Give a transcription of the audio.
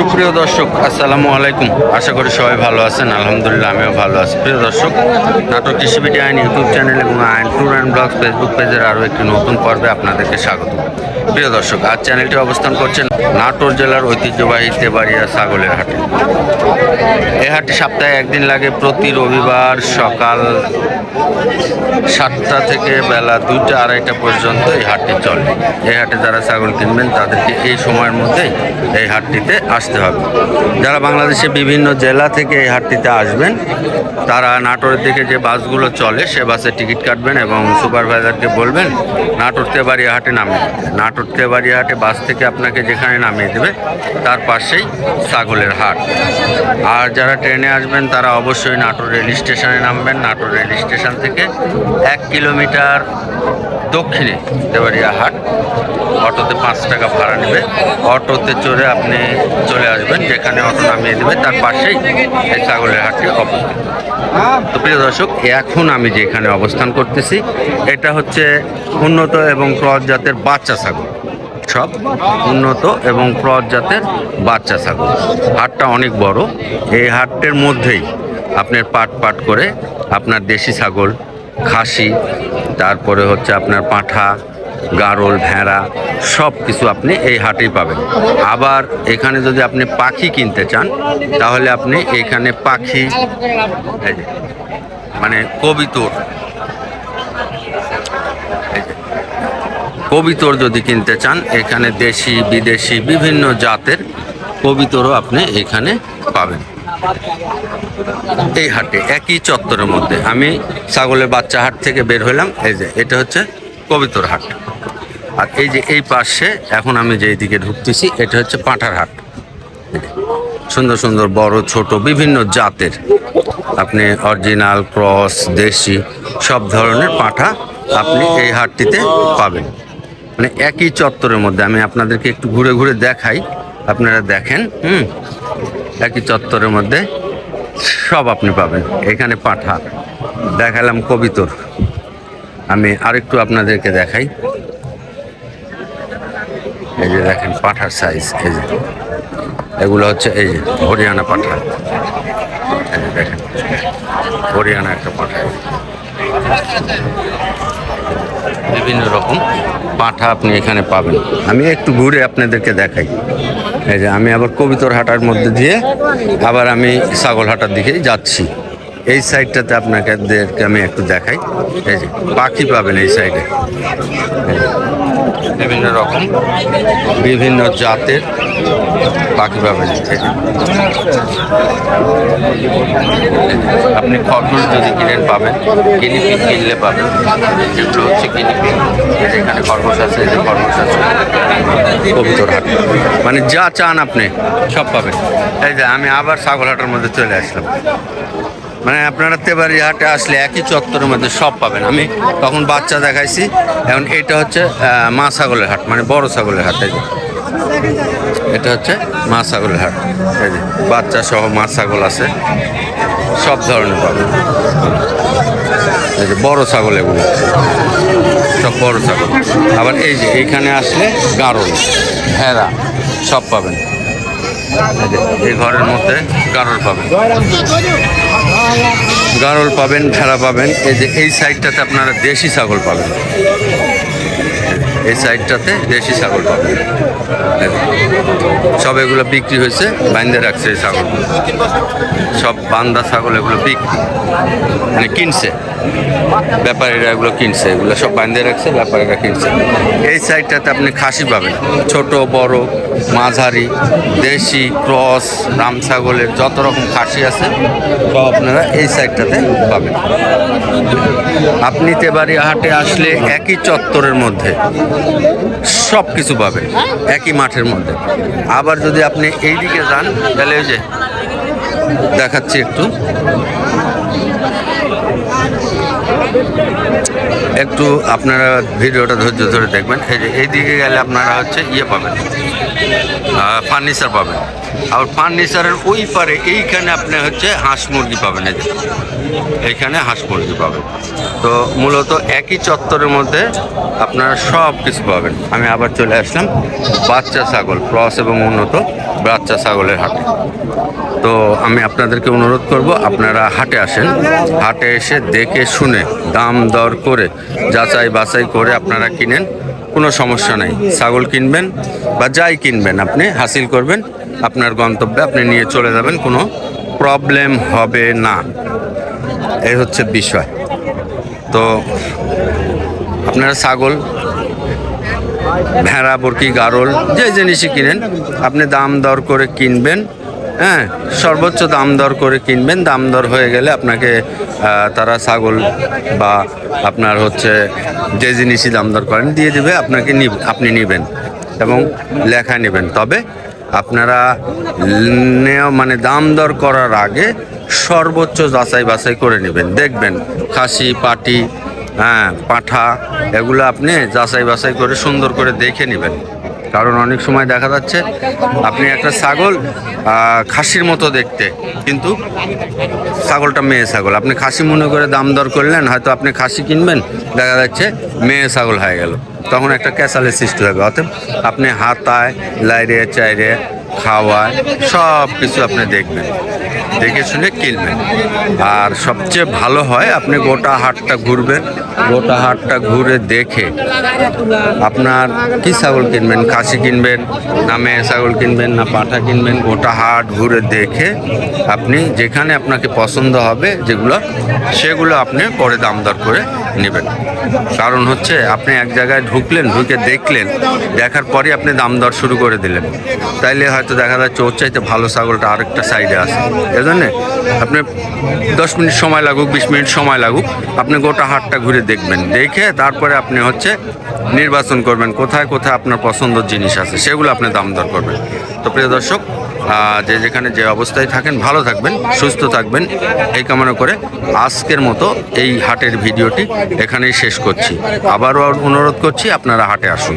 সুপ্রিয় দর্শক, আসসালামু আলাইকুম। আশা করি সবাই ভালো আছেন। আলহামদুলিল্লাহ, আমিও ভালো আছি। প্রিয় দর্শক, নাটক কৃষি বিডি আইন ইউটিউব চ্যানেল এবং আইন ট্যুর অ্যান্ড ব্লগস ফেসবুক পেজের আরও একটি নতুন পর্বে আপনাদেরকে স্বাগত। প্রিয় দর্শক, আজ চ্যানেলটি অবস্থান করছেন নাটোর জেলার ঐতিহ্যবাহী তেবাড়িয়া ছাগলের হাটে। এ হাটটি সপ্তাহে একদিন লাগে, প্রতি রবিবার সকাল সাতটা থেকে বেলা দুইটা আড়াইটা পর্যন্ত এই হাটটি চলে। এই হাটে যারা ছাগল কিনবেন, তাদেরকে এই সময়ের মধ্যেই এই হাটটিতে আসতে হবে। যারা বাংলাদেশে বিভিন্ন জেলা থেকে এই হাটটিতে আসবেন, তারা নাটোরের দিকে যে বাসগুলো চলে, সে বাসে টিকিট কাটবেন এবং সুপারভাইজারকে বলবেন, নাটোর তেবাড়িয়া হাটে নামিয়ে। নাটোর তেবাড়িয়া হাটে বাস থেকে আপনাকে যেখানে নামিয়ে দেবে, তার পাশেই ছাগলের হাট। আর যারা ট্রেনে আসবেন, তারা অবশ্যই নাটোর রেল স্টেশনে নামবেন। নাটোর রেল স্টেশন থেকে এক কিলোমিটার দক্ষিণে দেবাড়িয়া হাট। অটোতে পাঁচ টাকা ভাড়া নেবে। অটোতে চড়ে আপনি চলে আসবেন, যেখানে অটো নামিয়ে দেবে তার পাশেই এই ছাগলের হাটটি অবস্থিত। তো প্রিয় দর্শক, এখন আমি যেখানে অবস্থান করতেছি, এটা হচ্ছে উন্নত এবং ক্রস জাতের বাচ্চা ছাগল। সব উন্নত এবং ক্রস জাতের বাচ্চা ছাগল। হাটটা অনেক বড়। এই হাটটের মধ্যেই আপনার পাট পাট করে আপনার দেশি ছাগল, খাসি, তারপরে হচ্ছে আপনার পাঁঠা গারল, ভেড়া, সব কিছু আপনি এই হাটেই পাবেন। আবার এখানে যদি আপনি পাখি কিনতে চান, তাহলে আপনি এখানে পাখি মানে কবিতর কবিতর যদি কিনতে চান, এখানে দেশি, বিদেশি, বিভিন্ন জাতের কবিতরও আপনি এখানে পাবেন। এই হাটে, একই চত্বরের মধ্যে। আমি ছাগলের বাচ্চা হাট থেকে বের হইলাম এই যে, এটা হচ্ছে কবিতর হাট। আর এই যে এই পাশে এখন আমি যেই দিকে ঢুকতেছি, এটা হচ্ছে পাঁঠার হাট। সুন্দর সুন্দর বড় ছোট বিভিন্ন জাতের। আপনি অরিজিনাল, ক্রস, দেশি, সব ধরনের পাঁঠা আপনি এই হাটটিতে পাবেন। মানে একই চত্বরের মধ্যে, আমি আপনাদেরকে একটু ঘুরে ঘুরে দেখাই, আপনারা দেখেন, হুম? একই চত্বরের মধ্যে সব আপনি পাবেন। এখানে পাঁঠা, দেখালাম কবিতর আমি আরেকটু আপনাদেরকে দেখাই। এই যে দেখেন পাঁঠার সাইজ এই যে। এগুলো হচ্ছে এই যে হরিয়ানা পাঁঠা। এই যে দেখেন, হরিয়ানা একটা পাঠা। বিভিন্ন রকম পাঁঠা আপনি এখানে পাবেন। আমি একটু ঘুরে আপনাদেরকে দেখাই। এই যে আমি আবার কবিতর হাটার মধ্যে দিয়ে আবার আমি ছাগল হাটার দিকেই যাচ্ছি। এই সাইডটাতে আপনাকে আমি একটু দেখাই। এই যে পাখি পাবেন এই সাইডে। বিভিন্ন রকম, বিভিন্ন জাতের পাখি পাবেন আপনি খরগোশ যদি কিনেন পাবেন, গিনিপিগ কিনলে পাবেন। যেগুলো হচ্ছে গিনিপিগ। এখানে খরগোশ আছে যে খরগোশ আছে। কবুতর হাট। মানে যা চান আপনি, সব পাবেন। এই যে আমি আবার ছাগল হাটের মধ্যে চলে আসলাম। মানে আপনারা তেবারি হাটে আসলে একই চত্বরের মধ্যে সব পাবেন। আমি তখন বাচ্চা দেখাইছি, এখন এটা হচ্ছে মা ছাগলের হাট মানে বড় ছাগলের হাট, এই যে। এটা হচ্ছে মা ছাগলের হাট, এই যে। বাচ্চা সহ মা ছাগল আছে, সব ধরনের পাবেন। এই যে বড় ছাগল এগুলো, সব বড় ছাগল। আবার এই যে এইখানে আসলে গারল, ভেড়া, সব পাবেন। এই এই ঘরের মধ্যে গারল পাবেন। গারল পাবেন ভেড়া পাবেন। এই যে এই সাইডটাতে আপনারা দেশি ছাগল পাবেন। এই সাইডটাতে দেশি ছাগল পাবেন সব এগুলো বিক্রি হয়েছে বান্ধে রাখছে এই ছাগলগুলো সব বান্দা ছাগল এগুলো বিক্রি। মানে কিনছে। ব্যাপারীরা এগুলো কিনছে। এগুলো সব বান্ধে রাখছে, ব্যাপারীরা কিনছে। এই সাইডটাতে আপনি খাসি পাবেন। ছোট, বড়, মাঝারি, দেশি, ক্রস, রাম ছাগলের যত রকম খাসি আছে, সব আপনারা এই সাইডটাতে পাবেন। আপনি তেবাড়ি হাটে আসলে একই চত্বরের মধ্যে সব কিছু পাবে, একই মাঠের মধ্যে। আবার যদি আপনি এই দিকে যান, তাহলে ওই যে দেখাচ্ছি একটু। একটু আপনারা ভিডিওটা ধৈর্য ধরে দেখবেন। এই যে এই দিকে গেলে আপনারা হচ্ছে ইয়ে পাবেন। ফার্নিচার পাবেন। আর ফার্নিচারের ওই পারে এইখানে আপনি হচ্ছে হাঁস মুরগি পাবেন। এই এইখানে হাঁস মুরগি পাবেন। তো মূলত একই চত্বরের মধ্যে আপনারা সব কিছু পাবেন। আমি আবার চলে আসলাম বাচ্চা ছাগল, ক্রস এবং উন্নত বাচ্চা ছাগলের হাটে। তো আমি আপনাদেরকে অনুরোধ করব, আপনারা হাটে আসেন। হাটে এসে দেখে শুনে দাম দর করে, যাচাই বাছাই করে আপনারা কিনেন। কোনো সমস্যা নেই। ছাগল কিনবেন বা যাই কিনবেন আপনি, হাসিল করবেন, আপনার গন্তব্যে আপনি নিয়ে চলে যাবেন, কোনো প্রবলেম হবে না। এই হচ্ছে বিষয়। তো আপনারা ছাগল, ভেড়া বরকি গারল, যে জিনিসই কিনেন, আপনি দাম দর করে কিনবেন হ্যাঁ সর্বোচ্চ দাম দর করে কিনবেন। দাম দর হয়ে গেলে আপনাকে তারা ছাগল বা আপনার হচ্ছে যে জিনিসই দাম দর করেন, দিয়ে দেবে, আপনাকে আপনি নেবেন এবং লেখা নেবেন। তবে আপনারা নেওয়া মানে দাম দর করার আগে সর্বোচ্চ যাচাই বাছাই করে নেবেন। দেখবেন খাসি, পাটি হ্যাঁ পাঠা, এগুলো আপনি যাচাই বাছাই করে সুন্দর করে দেখে নেবেন। কারণ অনেক সময় দেখা যাচ্ছে আপনি একটা ছাগল খাসির মতো দেখতে, কিন্তু ছাগলটা মেয়ে ছাগল। আপনি খাসি মনে করে দাম দর করলেন, হয়তো আপনি খাসি কিনবেন, দেখা যাচ্ছে মেয়ে ছাগল হয়ে গেল। তখন একটা ক্যাসালের সৃষ্টি হবে। অতএব আপনি হাতায়, লাইরে, চাইরে, খাওয়ায় সব কিছু আপনি দেখবেন। দেখে শুনে কিনবেন। আর সবচেয়ে ভালো হয়, আপনি গোটা হাটটা ঘুরবেন, গোটা হাটটা ঘুরে দেখে আপনার কি ছাগল কিনবেন? খাসি কিনবেন, না মেয়ে ছাগল কিনবেন, না পাঠা কিনবেন, গোটা হাট ঘুরে দেখে আপনি যেখানে আপনাকে পছন্দ হবে যেগুলো, সেগুলো আপনি পরে দাম দর করে নেবেন। কারণ হচ্ছে, আপনি এক জায়গায় ঢুকলেন, ঢুকে দেখলেন, দেখার পরে আপনি দাম দর শুরু করে দিলেন। তাইলে হয়তো দেখা যাচ্ছে, ওর চাইতে ভালো ছাগলটা আরেকটা সাইডে আছে। এজন্য আপনি দশ মিনিট সময় লাগুক, বিশ মিনিট সময় লাগুক, আপনি গোটা হাটটা ঘুরে দেখবেন। দেখে তারপরে আপনি হচ্ছে নির্বাচন করবেন, কোথায় কোথায় আপনার পছন্দের জিনিস আছে, সেগুলো আপনি দাম দর করবেন। তো প্রিয় দর্শক যে যেখানে যে অবস্থায় থাকেন, ভালো থাকবেন, সুস্থ থাকবেন, এই কামনা করে আজকের মতো এই হাটের ভিডিওটি এখানেই শেষ করছি। আবারও অনুরোধ করছি, আপনারা হাটে আসুন।